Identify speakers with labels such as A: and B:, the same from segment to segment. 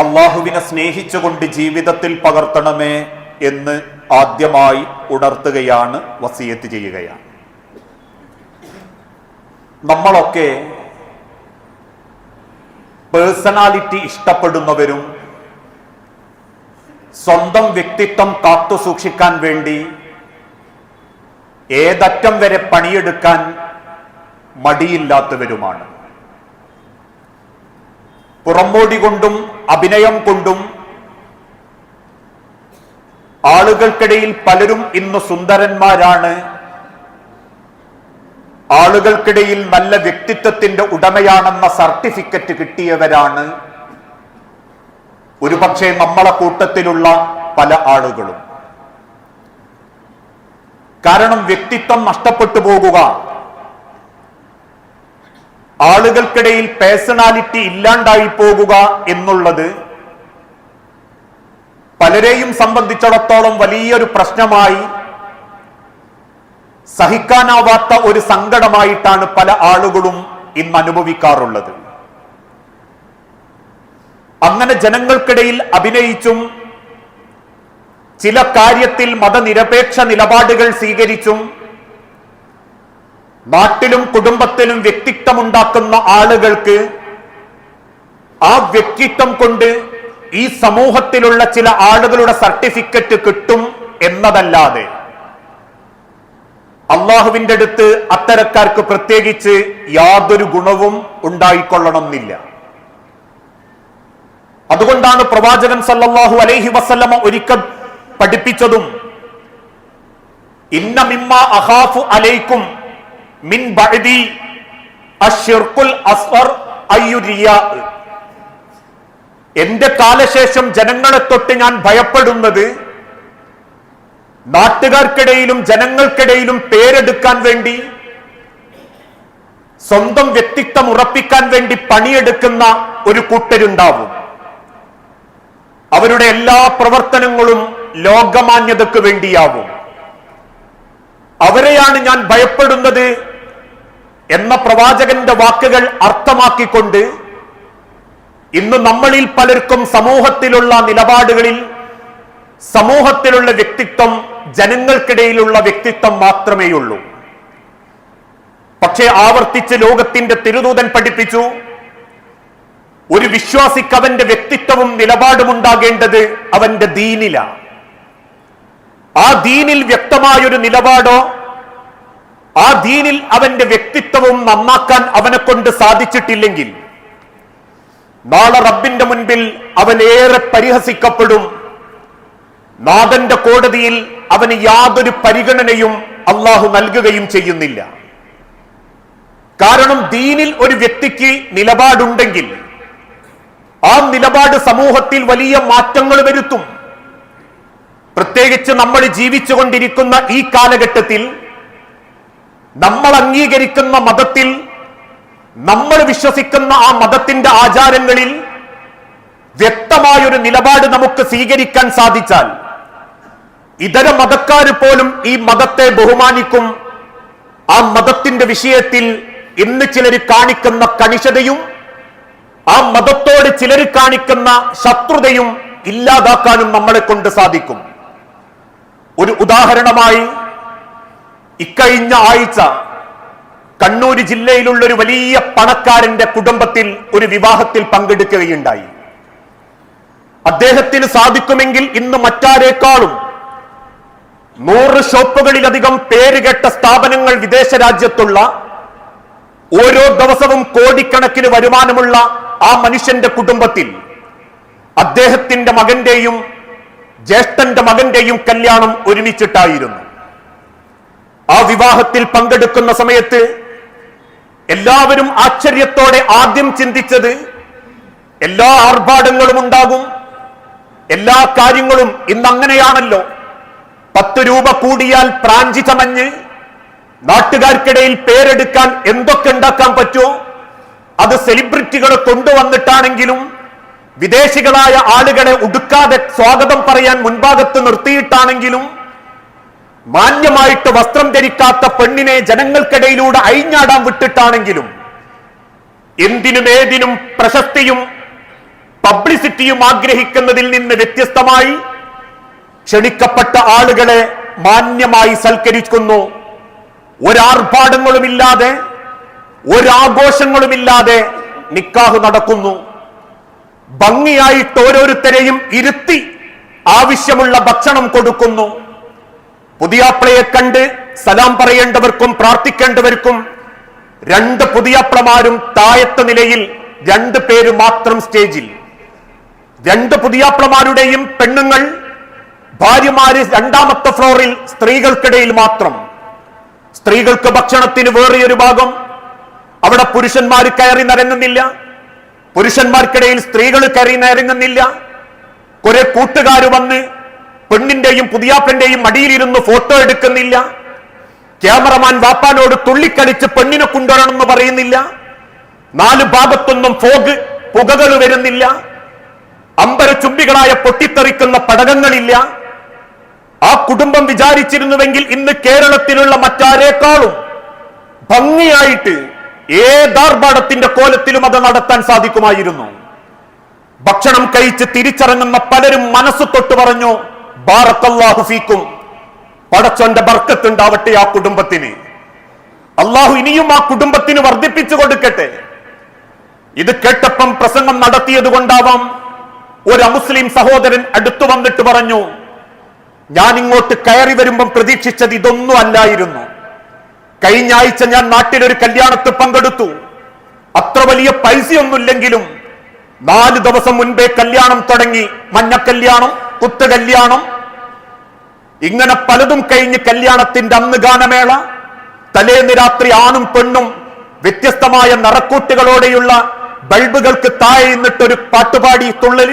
A: അള്ളാഹുവിനെ സ്നേഹിച്ചുകൊണ്ട് ജീവിതത്തിൽ പകർത്തണമേ എന്ന് ആദ്യമായി ഉണർത്തുകയാണ് വസീയത്ത് ചെയ്യുകയാണ്. നമ്മളൊക്കെ പേഴ്സണാലിറ്റി ഇഷ്ടപ്പെടുന്നവരും സ്വന്തം വ്യക്തിത്വം കാത്തു സൂക്ഷിക്കാൻ വേണ്ടി ഏതറ്റം വരെ പണിയെടുക്കാൻ മടിയില്ലാത്തവരുമാണ്. പുറമോടി കൊണ്ടും അഭിനയം കൊണ്ടും ആളുകൾക്കിടയിൽ പലരും ഇന്ന് സുന്ദരന്മാരാണ്. ആളുകൾക്കിടയിൽ നല്ല വ്യക്തിത്വത്തിന്റെ ഉടമയാണെന്ന സർട്ടിഫിക്കറ്റ് കിട്ടിയവരാണ്. ഒരുപക്ഷെ നമ്മളെ കൂട്ടത്തിലുള്ള പല ആളുകളും. കാരണം വ്യക്തിത്വം നഷ്ടപ്പെട്ടു പോകുക ആളുകൾക്കിടയിൽ പേഴ്സണാലിറ്റി ഇല്ലാണ്ടായി പോകുക എന്നുള്ളത് പലരെയും സംബന്ധിച്ചിടത്തോളം വലിയൊരു പ്രശ്നമായി സഹിക്കാനാവാത്ത ഒരു സങ്കടമായിട്ടാണ് പല ആളുകളും ഇന്ന് അനുഭവിക്കാറുള്ളത്. അങ്ങനെ ജനങ്ങൾക്കിടയിൽ അഭിനയിച്ചും ചില കാര്യത്തിൽ മതനിരപേക്ഷ നിലപാടുകൾ സ്വീകരിച്ചും നാട്ടിലും കുടുംബത്തിലും വ്യക്തിത്വമുണ്ടാക്കുന്ന ആളുകൾക്ക് ആ വ്യക്തിത്വം കൊണ്ട് ഈ സമൂഹത്തിലുള്ള ചില ആളുകളുടെ സർട്ടിഫിക്കറ്റ് കിട്ടും എന്നതല്ലാതെ അള്ളാഹുവിന്റെ അടുത്ത് അത്തരക്കാർക്ക് പ്രത്യേകിച്ച് യാതൊരു ഗുണവും ഉണ്ടായിക്കൊള്ളണമെന്നില്ല. അതുകൊണ്ടാണ് പ്രവാചകൻ സല്ലാഹു അലൈഹി വസല്ലമ ഒരിക്കൽ പഠിപ്പിച്ചതും ഇന്ന മിമ്മ അഹാഫു അലൈക്കും മിൻ ബഅദി അസ്ഫർ എന്റെ കാലശേഷം ജനങ്ങളെ തൊട്ട് ഞാൻ ഭയപ്പെടുന്നത് നാട്ടുകാർക്കിടയിലും ജനങ്ങൾക്കിടയിലും പേരെടുക്കാൻ വേണ്ടി സ്വന്തം വ്യക്തിത്വം ഉറപ്പിക്കാൻ വേണ്ടി പണിയെടുക്കുന്ന ഒരു കൂട്ടരുണ്ടാവും. അവരുടെ എല്ലാ പ്രവർത്തനങ്ങളും ലോകമാന്യതയ്ക്ക് വേണ്ടിയാവും. അവരെയാണ് ഞാൻ ഭയപ്പെടുന്നത് എന്ന പ്രവാചകന്റെ വാക്കുകൾ അർത്ഥമാക്കിക്കൊണ്ട് ഇന്ന് നമ്മളിൽ പലർക്കും സമൂഹത്തിലുള്ള നിലപാടുകളിൽ സമൂഹത്തിലുള്ള വ്യക്തിത്വം ജനങ്ങൾക്കിടയിലുള്ള വ്യക്തിത്വം മാത്രമേ ഉള്ളൂ പക്ഷേ ആവർത്തിച്ച് ലോകത്തിന്റെ തിരുദൂതൻ പഠിപ്പിച്ചു ഒരു വിശ്വാസിക്ക് അവന്റെ വ്യക്തിത്വവും നിലപാടുമുണ്ടാകേണ്ടത് അവന്റെ ദീനില. ആ ദീനിൽ വ്യക്തമായൊരു നിലപാടോ ആ ദീനിൽ അവന്റെ വ്യക്തിത്വവും നന്നാക്കാൻ അവനെ കൊണ്ട് സാധിച്ചിട്ടില്ലെങ്കിൽ നാളെ റബ്ബിന്റെ മുൻപിൽ അവൻ ഏറെ പരിഹസിക്കപ്പെടും. നാഥന്റെ കോടതിയിൽ അവന് യാതൊരു പരിഗണനയും അള്ളാഹു നൽകുകയും ചെയ്യുന്നില്ല. കാരണം ദീനിൽ ഒരു വ്യക്തിക്ക് നിലപാടുണ്ടെങ്കിൽ ആ നിലപാട് സമൂഹത്തിൽ വലിയ മാറ്റങ്ങൾ വരുത്തും. പ്രത്യേകിച്ച് നമ്മൾ ജീവിച്ചുകൊണ്ടിരിക്കുന്ന ഈ കാലഘട്ടത്തിൽ നമ്മൾ അംഗീകരിക്കുന്ന മതത്തിൽ നമ്മൾ വിശ്വസിക്കുന്ന ആ മതത്തിന്റെ ആചാരങ്ങളിൽ വ്യക്തമായൊരു നിലപാട് നമുക്ക് സ്വീകരിക്കാൻ സാധിച്ചാൽ ഇതര മതക്കാർ പോലും ഈ മതത്തെ ബഹുമാനിക്കും. ആ മതത്തിന്റെ വിഷയത്തിൽ ഇന്ന് ചിലർ കാണിക്കുന്ന കണിശതയും ആ മതത്തോട് ചിലർ കാണിക്കുന്ന ശത്രുതയും ഇല്ലാതാക്കാനും നമ്മളെ കൊണ്ട് സാധിക്കും. ഒരു ഉദാഹരണമായി ഇക്കഴിഞ്ഞ ആഴ്ച കണ്ണൂർ ജില്ലയിലുള്ള ഒരു വലിയ പണക്കാരന്റെ കുടുംബത്തിൽ ഒരു വിവാഹത്തിൽ പങ്കെടുക്കുകയുണ്ടായി. അദ്ദേഹത്തിന് സാധിക്കുമെങ്കിൽ ഇന്ന് മറ്റാരേക്കാളും നൂറ് ഷോപ്പുകളിലധികം പേരുകെട്ട സ്ഥാപനങ്ങൾ വിദേശ രാജ്യത്തുള്ള ഓരോ ദിവസവും കോടിക്കണക്കിന് വരുമാനമുള്ള ആ മനുഷ്യന്റെ കുടുംബത്തിൽ അദ്ദേഹത്തിന്റെ മകന്റെയും ജ്യേഷ്ഠന്റെ മകന്റെയും കല്യാണം ഒരുമിച്ചിട്ടായിരുന്നു. ആ വിവാഹത്തിൽ പങ്കെടുക്കുന്ന സമയത്ത് എല്ലാവരും ആശ്ചര്യത്തോടെ ആദ്യം ചിന്തിച്ചത് എല്ലാ ആർഭാടങ്ങളും ഉണ്ടാകും എല്ലാ കാര്യങ്ങളും ഇന്ന് അങ്ങനെയാണല്ലോ പത്ത് രൂപ കൂടിയാൽ പ്രാഞ്ചി ചമഞ്ഞ് നാട്ടുകാർക്കിടയിൽ പേരെടുക്കാൻ എന്തൊക്കെ ഉണ്ടാക്കാൻ പറ്റുമോ അത് സെലിബ്രിറ്റികളെ കൊണ്ടുവന്നിട്ടാണെങ്കിലും വിദേശികളായ ആളുകളെ ഉടുക്കാതെ സ്വാഗതം പറയാൻ മുൻഭാഗത്ത് നിർത്തിയിട്ടാണെങ്കിലും മാന്യമായിട്ട് വസ്ത്രം ധരിക്കാത്ത പെണ്ണിനെ ജനങ്ങൾക്കിടയിലൂടെ അഴിഞ്ഞാടാൻ വിട്ടിട്ടാണെങ്കിലും എന്തിനും ഏതിനും പ്രശസ്തിയും പബ്ലിസിറ്റിയും ആഗ്രഹിക്കുന്നതിൽ നിന്ന് വ്യത്യസ്തമായി ക്ഷണിക്കപ്പെട്ട ആളുകളെ മാന്യമായി സൽക്കരിക്കുന്നു. ഒരാർഭാടങ്ങളുമില്ലാതെ ഒരാഘോഷങ്ങളുമില്ലാതെ നിക്കാഹ് നടക്കുന്നു. ഭംഗിയായിട്ട് ഓരോരുത്തരെയും ഇരുത്തി ആവശ്യമുള്ള ഭക്ഷണം കൊടുക്കുന്നു. പുതിയാപ്ലയെ കണ്ട് സലാം പറയേണ്ടവർക്കും പ്രാർത്ഥിക്കേണ്ടവർക്കും രണ്ട് പുതിയാപ്ലമാരും താഴത്തെ നിലയിൽ രണ്ട് പേര് മാത്രം സ്റ്റേജിൽ. രണ്ട് പുതിയാപ്ലമാരുടെയും പെണ്ണുങ്ങൾ ഭാര്യമാര് രണ്ടാമത്തെ ഫ്ലോറിൽ സ്ത്രീകൾക്കിടയിൽ മാത്രം. സ്ത്രീകൾക്ക് ഭക്ഷണത്തിന് വേറെയൊരു ഭാഗം. അവിടെ പുരുഷന്മാർ കയറി നിരങ്ങുന്നില്ല. പുരുഷന്മാർക്കിടയിൽ സ്ത്രീകൾ കയറി നിരങ്ങുന്നില്ല. കുറെ കൂട്ടുകാർ വന്ന് പെണ്ണിന്റെയും പുതിയാപ്പന്റെയും മടിയിലിരുന്ന് ഫോട്ടോ എടുക്കുന്നില്ല. ക്യാമറമാൻ വാപ്പാനോട് തുള്ളിക്കളിച്ച് പെണ്ണിനെ കൊണ്ടുവരണമെന്ന് പറയുന്നില്ല. നാല് ഭാഗത്തൊന്നും ഫോഗ് പുകകൾ വരുന്നില്ല. അമ്പര ചുംബികളായ പൊട്ടിത്തെറിക്കുന്ന പടകങ്ങളില്ല. ആ കുടുംബം വിചാരിച്ചിരുന്നുവെങ്കിൽ ഇന്ന് കേരളത്തിലുള്ള മറ്റാരേക്കാളും ഭംഗിയായിട്ട് ഏതാർഭാടത്തിന്റെ കോലത്തിലും അത് നടത്താൻ സാധിക്കുമായിരുന്നു. ഭക്ഷണം കഴിച്ച് തിരിച്ചിറങ്ങുന്ന പലരും മനസ്സ് തൊട്ട് പറഞ്ഞു ബാറക്കല്ലാഹു ഫീക്കും. പടച്ചോന്റെ ബർക്കത്തുണ്ടാവട്ടെ ആ കുടുംബത്തിന്. അള്ളാഹു ഇനിയും ആ കുടുംബത്തിന് വർദ്ധിപ്പിച്ചു കൊടുക്കട്ടെ. ഇത് കേട്ടപ്പം പ്രസംഗം നടത്തിയത് കൊണ്ടാവാം. ഒരു അമുസ്ലിം സഹോദരൻ അടുത്തു വന്നിട്ട് പറഞ്ഞു ഞാൻ ഇങ്ങോട്ട് കയറി വരുമ്പം പ്രതീക്ഷിച്ചത് ഇതൊന്നും അല്ലായിരുന്നു. കഴിഞ്ഞ ആഴ്ച ഞാൻ നാട്ടിലൊരു കല്യാണത്തിൽ പങ്കെടുത്തു. അത്ര വലിയ പൈസയൊന്നുമില്ലെങ്കിലും നാല് ദിവസം മുൻപേ കല്യാണം തുടങ്ങി. മഞ്ഞക്കല്യാണം കുത്തുകല്യാണം ഇങ്ങനെ പലതും കഴിഞ്ഞ് കല്യാണത്തിന്റെ അന്ന് ഗാനമേള തലേന്ന് രാത്രി ആണും പെണ്ണും വ്യത്യസ്തമായ നിറക്കൂട്ടുകളോടെയുള്ള ബൾബുകൾക്ക് താഴെ നിന്നിട്ടൊരു പാട്ടുപാടി തുള്ളൽ.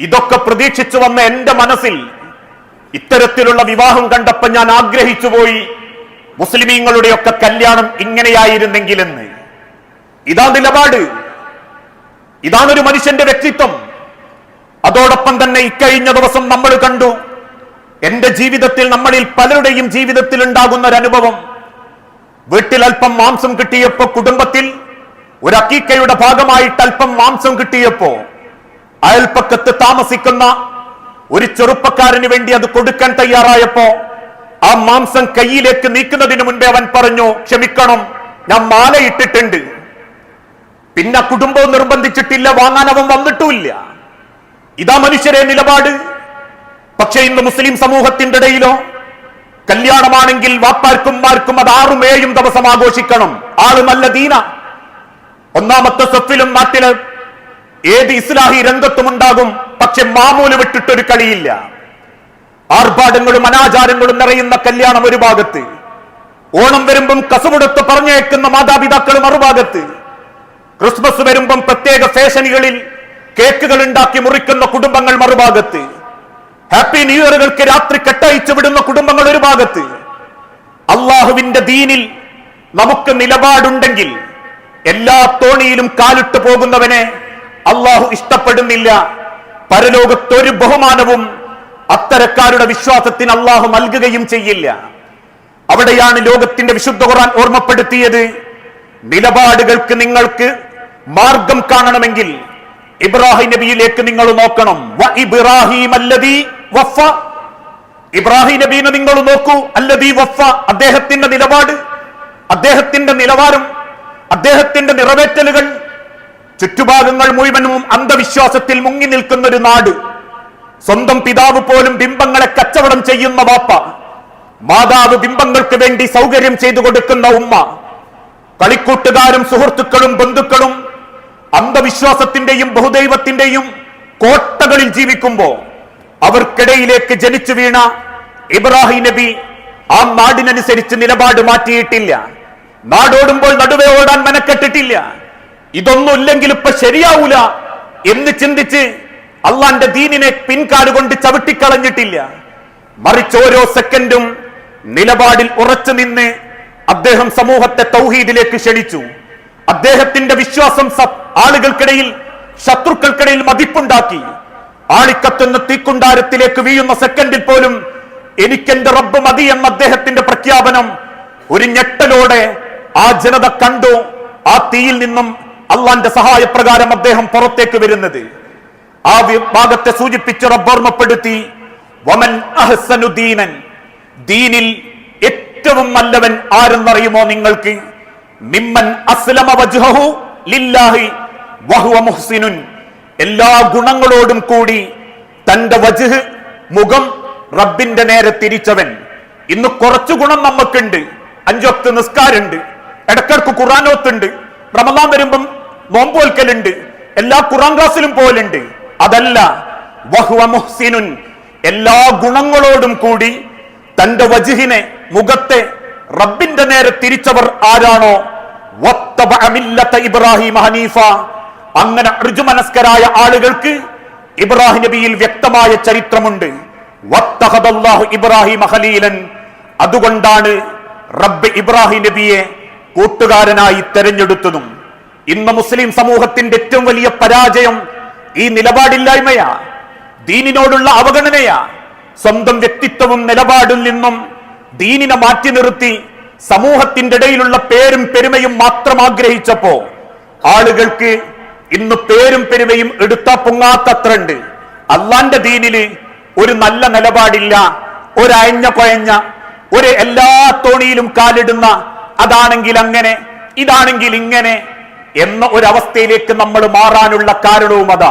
A: ഇതൊക്കെ പ്രതീക്ഷിച്ചു വന്ന എന്റെ മനസ്സിൽ ഇത്തരത്തിലുള്ള വിവാഹം കണ്ടപ്പോ ഞാൻ ആഗ്രഹിച്ചു പോയി മുസ്ലിമീങ്ങളുടെയൊക്കെ കല്യാണം ഇങ്ങനെയായിരുന്നെങ്കിലെന്ന്. ഇതാ നിലപാട്. ഇതാണൊരു മനുഷ്യന്റെ വ്യക്തിത്വം. അതോടൊപ്പം തന്നെ ഇക്കഴിഞ്ഞ ദിവസം നമ്മൾ കണ്ടു എന്റെ ജീവിതത്തിൽ നമ്മളിൽ പലരുടെയും ജീവിതത്തിൽ ഉണ്ടാകുന്ന ഒരു അനുഭവം വീട്ടിൽ അല്പം മാംസം കിട്ടിയപ്പോ കുടുംബത്തിൽ ഒരു അക്കീക്കയുടെ ഭാഗമായിട്ട് അല്പം മാംസം കിട്ടിയപ്പോ അയൽപ്പക്കത്ത് താമസിക്കുന്ന ഒരു ചെറുപ്പക്കാരന് വേണ്ടി അത് കൊടുക്കാൻ തയ്യാറായപ്പോ ആ മാംസം കയ്യിലേക്ക് നീക്കുന്നതിന് മുൻപേ അവൻ പറഞ്ഞു ക്ഷമിക്കണം ഞാൻ മാലയിട്ടിട്ടുണ്ട്. പിന്നെ കുടുംബവും നിർബന്ധിച്ചിട്ടില്ല വാങ്ങാൻ അവൻ വന്നിട്ടുമില്ല. ഇതാ മനുഷ്യരെ നിലപാട്. പക്ഷേ ഇന്ന് മുസ്ലിം സമൂഹത്തിന്റെ ഇടയിലോ കല്യാണമാണെങ്കിൽ വാപ്പാർക്കും മാർക്കും അത് ആറും ഏഴും ദിവസം ആഘോഷിക്കണം. ആൾ നല്ല ദീന. ഒന്നാമത്തെ സ്വത്തിലും നാട്ടിൽ ഏത് ഇസ്ലാഹി രംഗത്തും ഉണ്ടാകും. പക്ഷെ മാമൂൽ വിട്ടിട്ടൊരു കളിയില്ല. ആർഭാടങ്ങളും അനാചാരങ്ങളും നിറയുന്ന കല്യാണം ഒരു ഭാഗത്ത്. ഓണം വരുമ്പം കസുമുടത്ത് പറഞ്ഞേക്കുന്ന മാതാപിതാക്കൾ മറുഭാഗത്ത്. ക്രിസ്മസ് വരുമ്പം പ്രത്യേക ഫേഷനുകളിൽ കേക്കുകൾ ഉണ്ടാക്കി മുറിക്കുന്ന കുടുംബങ്ങൾ മറുഭാഗത്ത്. ഹാപ്പി ന്യൂ ഇയറുകൾക്ക് രാത്രി കെട്ടയച്ചു വിടുന്ന കുടുംബങ്ങൾ ഒരു ഭാഗത്ത്. അള്ളാഹുവിന്റെ ദീനിൽ നമുക്ക് നിലപാടുണ്ടെങ്കിൽ എല്ലാ തോണിയിലും കാലിട്ട് പോകുന്നവനെ അള്ളാഹു ഇഷ്ടപ്പെടുന്നില്ല. പരലോകത്തൊരു ബഹുമാനവും അത്തരക്കാരുടെ വിശ്വാസത്തിന് അള്ളാഹു നൽകുകയും ചെയ്യില്ല. അവിടെയാണ് ലോകത്തിന്റെ വിശുദ്ധ ഖുർആൻ ഓർമ്മപ്പെടുത്തിയത്. നിലപാടുകൾക്ക് നിങ്ങൾക്ക് മാർഗം കാണണമെങ്കിൽ ഇബ്രാഹിം നബിയിലേക്ക് നിങ്ങൾ നോക്കണം. ഇബ്രാഹിം അല്ലദീ വഫ. ഇബ്രാഹിം നബീനെ നിങ്ങൾ നോക്കൂ. അല്ലദീ വഫ. അദ്ദേഹത്തിന്റെ നിലപാട് അദ്ദേഹത്തിന്റെ നിലവാരം അദ്ദേഹത്തിന്റെ നിറവേറ്റലുകൾ ചുറ്റുഭാഗങ്ങൾ മുഴുവനും അന്ധവിശ്വാസത്തിൽ മുങ്ങി നിൽക്കുന്ന ഒരു നാട്. സ്വന്തം പിതാവ് പോലും ബിംബങ്ങളെ കച്ചവടം ചെയ്യുന്ന വാപ്പ. മാതാവ് ബിംബങ്ങൾക്ക് വേണ്ടി സൗകര്യം ചെയ്തു കൊടുക്കുന്ന ഉമ്മ. കളിക്കൂട്ടുകാരും സുഹൃത്തുക്കളും ബന്ധുക്കളും അന്ധവിശ്വാസത്തിന്റെയും ബഹുദൈവത്തിന്റെയും കോട്ടകളിൽ ജീവിക്കുമ്പോ അവർക്കിടയിലേക്ക് ജനിച്ചു വീണ ഇബ്രാഹിം നബി ആ നാടിനനുസരിച്ച് നിലപാട് മാറ്റിയിട്ടില്ല. നാടോടുമ്പോൾ നടുവേ ഓടാൻ മെനക്കെട്ടിട്ടില്ല. ഇതൊന്നും ഇല്ലെങ്കിൽ ഇപ്പൊ ശരിയാവൂല എന്ന് ചിന്തിച്ച് അള്ളാന്റെ ദീനിനെ പിൻകാലുകൊണ്ട് ചവിട്ടിക്കളഞ്ഞിട്ടില്ല. മറിച്ച് ഓരോ സെക്കൻഡും നിലപാടിൽ ഉറച്ചു നിന്ന് അദ്ദേഹം സമൂഹത്തെ തൗഹീദിലേക്ക് ക്ഷണിച്ചു. അദ്ദേഹത്തിന്റെ വിശ്വാസം ആളുകൾക്കിടയിൽ ശത്രുക്കൾക്കിടയിൽ മതിപ്പുണ്ടാക്കി. ആളിക്കത്തുന്ന തീക്കുണ്ടാരത്തിലേക്ക് വീഴുന്ന സെക്കൻഡിൽ പോലും എനിക്കെന്റെ റബ്ബ് മതി എന്ന അദ്ദേഹത്തിന്റെ പ്രഖ്യാപനം ഒരു ഞെട്ടലോടെ ആ ജനത കണ്ടു. ആ തീയിൽ നിന്നും അള്ളാന്റെ സഹായപ്രകാരം അദ്ദേഹം പുറത്തേക്ക് വരുന്നത്. ആ വിഭാഗത്തെ സൂചിപ്പിച്ച് റബ്ബ് ഓർമ്മപ്പെടുത്തി വമൻ അഹ്സനു ദീനൻ. ദീനിൽ ഏറ്റവും നല്ലവൻ ആരെന്നറിയുമോ നിങ്ങൾക്ക്? മിമ്മൻ അസ്ലമ വജ്ഹഹു ലില്ലാഹി വഹുവ മുഹ്സിനുൻ. എല്ലാ ഗുണങ്ങളോടും കൂടി തന്റെ വജുഹ് മുഖം റബ്ബിന്റെ നേരെ തിരിച്ചവൻ. ഇന്ന് കുറച്ചു ഗുണം നമുക്കുണ്ട് അഞ്ചൊത്ത് നിസ്കാരുണ്ട്. ഇടക്കിടക്ക് ഖുറാനോത്തുണ്ട്. റമദാൻ വരുമ്പം നോമ്പോൽക്കലുണ്ട് എല്ലാ ഖുറാൻ ക്ലാസ്സിലും പോലുണ്ട്. അതല്ല മുഹ്സിനുൻ. എല്ലാ ഗുണങ്ങളോടും കൂടി തന്റെ വജുഹിനെ മുഖത്തെ റബ്ബിന്റെ നേരെ തിരിച്ചവർ ആരാണോ? ഇബ്രാഹിം ഹനീഫ. അങ്ങനെ ഋജുമനസ്കരായ ആളുകൾക്ക് ഇബ്രാഹിം നബിയിൽ വ്യക്തമായ ചരിത്രമുണ്ട്. ഇബ്രാഹിം ഖലീലൻ. അതുകൊണ്ടാണ് റബ്ബ് ഇബ്രാഹിം നബിയെ കൂട്ടുകാരനായി തെരഞ്ഞെടുത്തതും. ഇന്ന് മുസ്ലിം സമൂഹത്തിന്റെ ഏറ്റവും വലിയ പരാജയം ഈ നിലപാടില്ലായ്മയാ. ദീനിനോടുള്ള അവഗണനയാ. സ്വന്തം വ്യക്തിത്വവും നിലപാടിൽ നിന്നും ദീനിനെ മാറ്റി നിർത്തി സമൂഹത്തിന്റെ ഇടയിലുള്ള പേരും പെരുമയും മാത്രം ആഗ്രഹിച്ചപ്പോ ആളുകൾക്ക് ഇന്ന് പേരും പെരുമയും എടുത്താ പൊങ്ങാത്തത്രണ്ട്. അള്ളാന്റെ ദീനിൽ ഒരു നല്ല നിലപാടില്ല ഒരു അയഞ്ഞ കൊയഞ്ഞ ഒരു എല്ലാ തോണിയിലും കാലിടുന്ന അതാണെങ്കിൽ അങ്ങനെ ഇതാണെങ്കിൽ ഇങ്ങനെ എന്ന ഒരവസ്ഥയിലേക്ക് നമ്മൾ മാറാനുള്ള കാരണവും അതാ